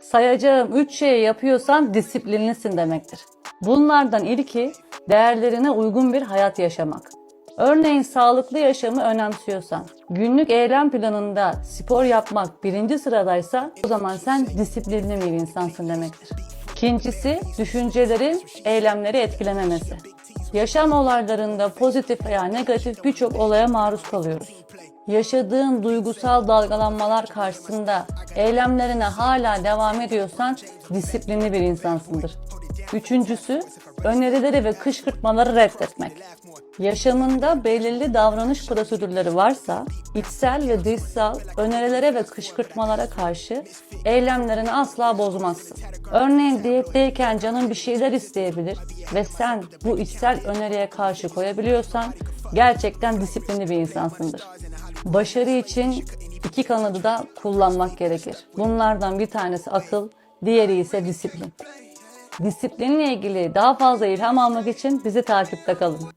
Sayacağım 3 şeyi yapıyorsan disiplinlisin demektir. Bunlardan ilki değerlerine uygun bir hayat yaşamak. Örneğin sağlıklı yaşamı önemsiyorsan, günlük eylem planında spor yapmak birinci sıradaysa o zaman sen disiplinli bir insansın demektir. İkincisi düşüncelerin eylemleri etkilememesi. Yaşam olaylarında pozitif veya negatif birçok olaya maruz kalıyoruz. Yaşadığın duygusal dalgalanmalar karşısında eylemlerine hala devam ediyorsan disiplinli bir insansındır. Üçüncüsü, önerileri ve kışkırtmaları reddetmek. Yaşamında belirli davranış prosedürleri varsa, içsel ve dışsal önerilere ve kışkırtmalara karşı eylemlerini asla bozmazsın. Örneğin diyetteyken canın bir şeyler isteyebilir ve sen bu içsel öneriye karşı koyabiliyorsan gerçekten disiplinli bir insansındır. Başarı için iki kanadı da kullanmak gerekir. Bunlardan bir tanesi akıl, diğeri ise disiplin. Disiplinle ilgili daha fazla ilham almak için bizi takipte kalın.